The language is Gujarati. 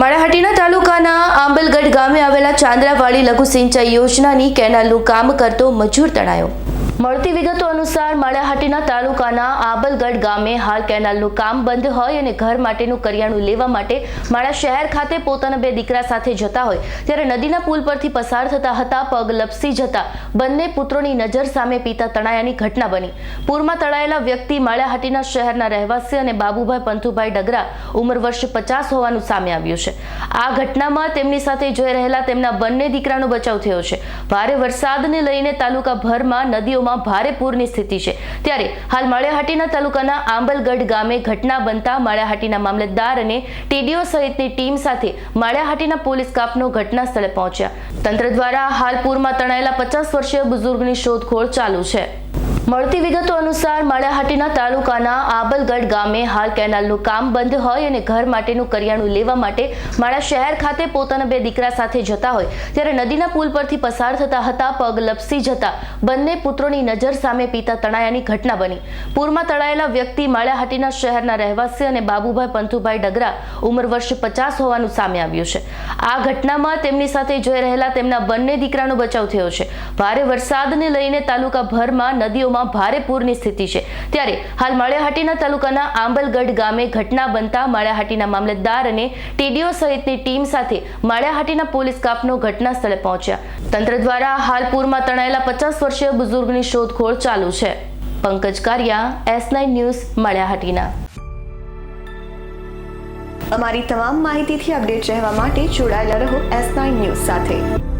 માળાહાટીના તાલુકાના આંબલગઢ ગામે આવેલા ચાંદ્રાવાડી લઘુ સિંચાઈ યોજનાની કેનાલનું કામ કરતો મજૂર તણાયો. મળતી વિગતો અનુસાર માળાહાટીના તાલુકાના આબલગઢ ગામે હાલ કેનાલનું કામ બંધ હોય અને ઘર માટેનું કરિયાણું લેવા માટે માળા શહેર ખાતે પોતાના બે દીકરા સાથે જતા હોય. ત્યારે નદીના પુલ પરથી પસાર થતા હતા, પગ લપસી જતા બંને પુત્રોની નજર સામે પિતા તણાયાની ઘટના બની. પૂરમાં તણાયેલા વ્યક્તિ માળાહાટીના શહેરના રહેવાસી અને બાબુભાઈ પંથુભાઈ ડગરા ઉંમર વર્ષ પચાસ હોવાનું સામે આવ્યું છે. આ ઘટનામાં તેમની સાથે જોઈ રહેલા તેમના બંને દીકરાનો બચાવ થયો છે. ભારે વરસાદને લઈને તાલુકાભરમાં નદીઓમાં ભારે પૂરની સ્થિતિ છે. ત્યારે હાલ માળિયાહાટીના તાલુકાના આંબલગઢ ગામે ઘટના બનતા માળિયાહાટીના મામલતદાર અને ટીડીઓ સહિતની ટીમ સાથે માળિયાહાટીના પોલીસ કાફનો ઘટના સ્થળે પહોંચ્યા. તંત્ર દ્વારા હાલ પૂરમાં તણાયેલા પચાસ વર્ષીય બુઝુર્ગની શોધખોળ ચાલુ છે. મળતી વિગતો અનુસાર માળાહાટીના તાલુકાના આબલગઢ ગામે હાલ કેનાલનું કામ બંધ હોય અને ઘર માટેનું કરિયાણું લેવા માટે માળા શહેર ખાતે પોતાના બે દીકરા સાથે જતા હોય, ત્યારે નદીના પુલ પરથી પસાર થતા હતા, પગ લપસી જતા બંને પુત્રોની નજર સામે પિતા તણાયાની ઘટના બની. પૂરમાં તણાયેલા વ્યક્તિ માળાહાટીના શહેરના રહેવાસી અને બાબુભાઈ પંથુભાઈ ડગરા ઉંમર વર્ષ પચાસ હોવાનું સામે આવ્યું છે. આ ઘટનામાં તેમની સાથે જોઈ રહેલા તેમના બંને દીકરાનો બચાવ થયો છે. ભારે વરસાદને લઈને તાલુકાભરમાં નદીઓમાં ભારે પૂરની સ્થિતિ છે. ત્યારે હાલ માળિયાહાટીના તાલુકાના આંબલગઢ ગામે ઘટના બનતા માળિયાહાટીના મામલતદાર અને ટીડીઓ સહિતની ટીમ સાથે માળિયાહાટીના પોલીસ કાફનો ઘટના સ્થળે પહોંચ્યા. તંત્ર દ્વારા હાલ પૂરમાં તણાયેલા પચાસ વર્ષીય બુઝુર્ગની શોધખોળ ચાલુ છે. Pankaj Kariya, S nine news, Maliya Hatina. અમારી તમામ માહિતીથી અપડેટ રહેવા માટે જોડાયેલા રહો એસ નાઇન ન્યૂઝ સાથે.